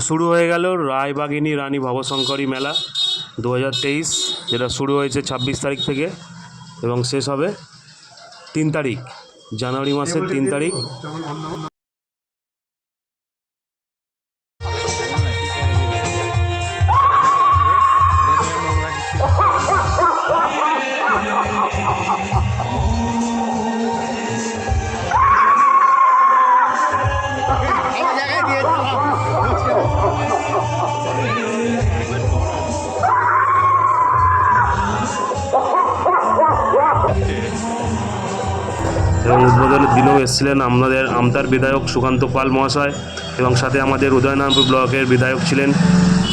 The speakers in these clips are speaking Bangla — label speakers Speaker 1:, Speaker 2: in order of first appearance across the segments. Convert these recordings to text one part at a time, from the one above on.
Speaker 1: শুরু হয়ে গেল রায়বাগিনী রানী ভবশঙ্করী মেলা দু হাজার তেইশ যেটা শুরু হয়েছে ছাব্বিশ তারিখ থেকে এবং শেষ হবে তিন তারিখ জানুয়ারি মাসের তিন তারিখ। এবং উদ্বোধনের দিনেও এসেছিলেন আমাদের আমতার বিধায়ক সুকান্ত পাল মহাশয় এবং সাথে আমাদের উদয়নারায়ণপুর ব্লকের বিধায়ক ছিলেন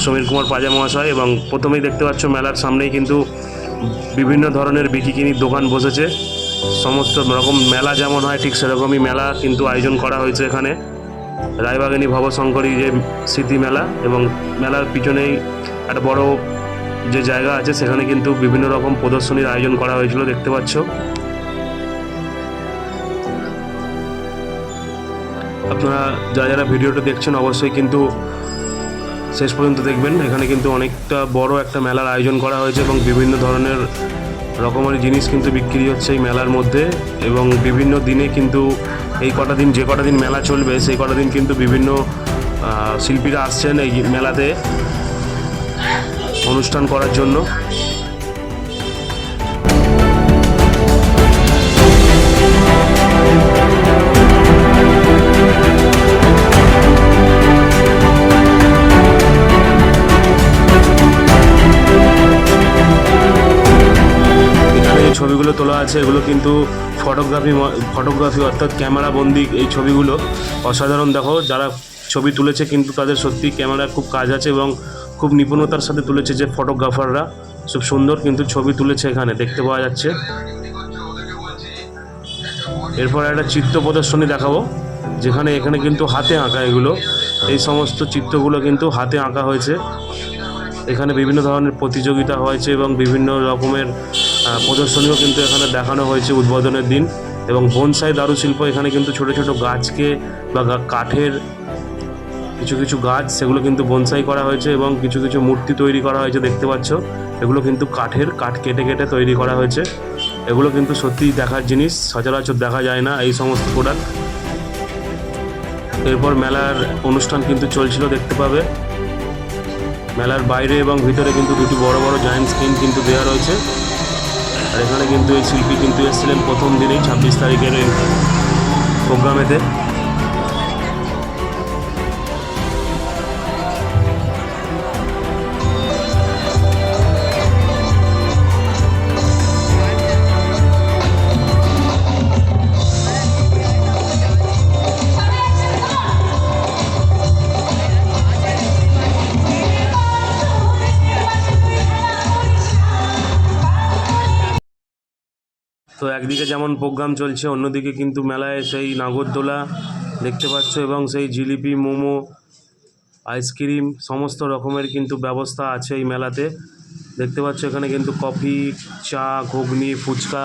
Speaker 1: সমীর কুমার পাজা মহাশয় এবং প্রথমেই দেখতে পাচ্ছ মেলার সামনেই কিন্তু বিভিন্ন ধরনের বিকিকিনির দোকান বসেছে। সমস্ত রকম মেলা যেমন হয় ঠিক সেরকমই মেলা কিন্তু আয়োজন করা হয়েছে এখানে। রায়বাগানী ভবশঙ্করী যে স্মৃতি মেলা এবং মেলার পিছনেই একটা বড় যে জায়গা আছে সেখানে কিন্তু বিভিন্ন রকম প্রদর্শনীর আয়োজন করা হয়েছিল, দেখতে পাচ্ছ। আপনারা যারা যারা ভিডিওটা দেখছেন অবশ্যই কিন্তু শেষ পর্যন্ত দেখবেন। এখানে কিন্তু অনেকটা বড় একটা মেলার আয়োজন করা হয়েছে এবং বিভিন্ন ধরনের রকমারি জিনিস কিন্তু বিক্রি হচ্ছে এই মেলার মধ্যে এবং বিভিন্ন দিনে কিন্তু এই কটা দিন, যে কটা দিন মেলা চলবে, সেই কটা দিন কিন্তু বিভিন্ন শিল্পীরা আসছেন এই মেলাতে অনুষ্ঠান করার জন্য। আছে, এগুলো কিন্তু ফটোগ্রাফি ফটোগ্রাফি অর্থাৎ ক্যামেরা বন্দি এই ছবিগুলো। অসাধারণ, দেখো, যারা ছবি তুলেছে কিন্তু তাদের সত্যি ক্যামেরা খুব কাজ আছে এবং খুব নিপুণতার সাথে তুলেছে যে ফটোগ্রাফাররা খুব সুন্দর কিন্তু ছবি তুলেছে এখানে, দেখতে পাওয়া যাচ্ছে। এরপর একটা চিত্র প্রদর্শনী দেখাবো, যেখানে, এখানে কিন্তু হাতে আঁকা এগুলো। এই সমস্ত চিত্রগুলো কিন্তু হাতে আঁকা হয়েছে। এখানে বিভিন্ন ধরনের প্রতিযোগিতা হয়েছে এবং বিভিন্ন রকমের প্রদর্শনীও কিন্তু এখানে দেখানো হয়েছে উদ্বোধনের দিন। এবং বনসাই দারুশিল্প এখানে কিন্তু ছোট ছোট গাছকে বা কাঠের কিছু কিছু গাছ, সেগুলো কিন্তু বনসাই করা হয়েছে এবং কিছু কিছু মূর্তি তৈরি করা হয়েছে, দেখতে পাচ্ছ। এগুলো কিন্তু কাঠের, কাঠ কেটে কেটে তৈরি করা হয়েছে। এগুলো কিন্তু সত্যিই দেখার জিনিস, সচরাচর দেখা যায় না এই সমস্ত প্রোডাক্ট এরপর মেলার অনুষ্ঠান কিন্তু চলছিল, দেখতে পাবে। মেলার বাইরে এবং ভিতরে কিন্তু দুটি বড় বড় জায়েন্ট স্ক্রিন কিন্তু দেওয়া রয়েছে। আর এখানে কিন্তু এই শিল্পী কিন্তু এসেছিলেন প্রথম দিনেই ছাব্বিশ তারিখের প্রোগ্রামেতে। তো একদিকে যেমন প্রোগ্রাম চলছে, অন্যদিকে কিন্তু মেলায় সেই নাগরদোলা দেখতে পাচ্ছ এবং সেই জিলিপি, মোমো, আইসক্রিম সমস্ত রকমের কিন্তু ব্যবস্থা আছে এই মেলাতে। দেখতে পাচ্ছ এখানে কিন্তু কফি, চা, ঘুগনি, ফুচকা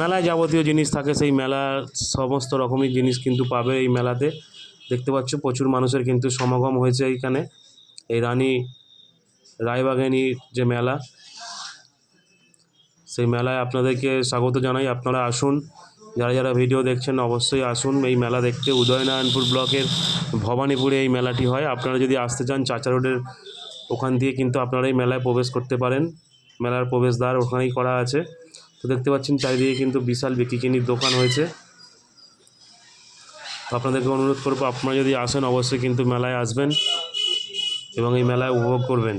Speaker 1: মেলায় যাবতীয় জিনিস থাকে, সেই মেলার সমস্ত রকমের জিনিস কিন্তু পাবে এই মেলাতে। দেখতে পাচ্ছ প্রচুর মানুষের কিন্তু সমাগম হয়েছে এইখানে। এই রানী রায়বাগানীর যে মেলা সেই মেলায় আপনাদেরকে স্বাগত জানাই। আপনারা আসুন। যারা যারা ভিডিও দেখছেন, অবশ্যই আসুন। এই মেলা দেখতে উদয়নারায়ণপুর ব্লকের ভবানীপুরে এই মেলাটি হয়। আপনারা যদি আসতে চান, চাচা রোডের ওখান দিয়ে কিন্তু আপনারা এই মেলায় প্রবেশ করতে পারেন। মেলার প্রবেশদ্বার ওখানেই করা আছে। তো দেখতে পাচ্ছেন, চারিদিকে কিন্তু বিশাল বিকিকিনির দোকান হয়েছে। তো আপনাদেরকে অনুরোধ করব, আপনারা যদি আসেন, অবশ্যই কিন্তু মেলায় আসবেন এবং এই মেলায় উপভোগ করবেন।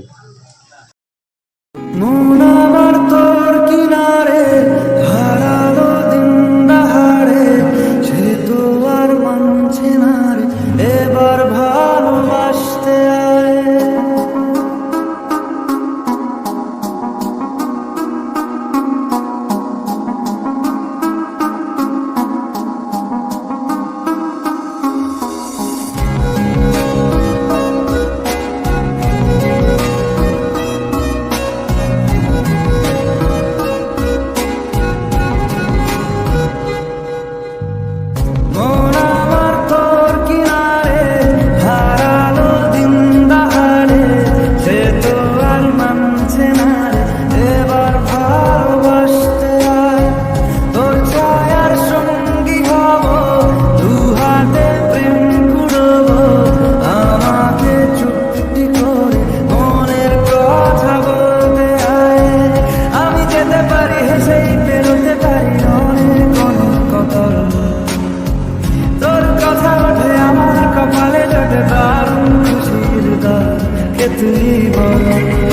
Speaker 2: তুই বড়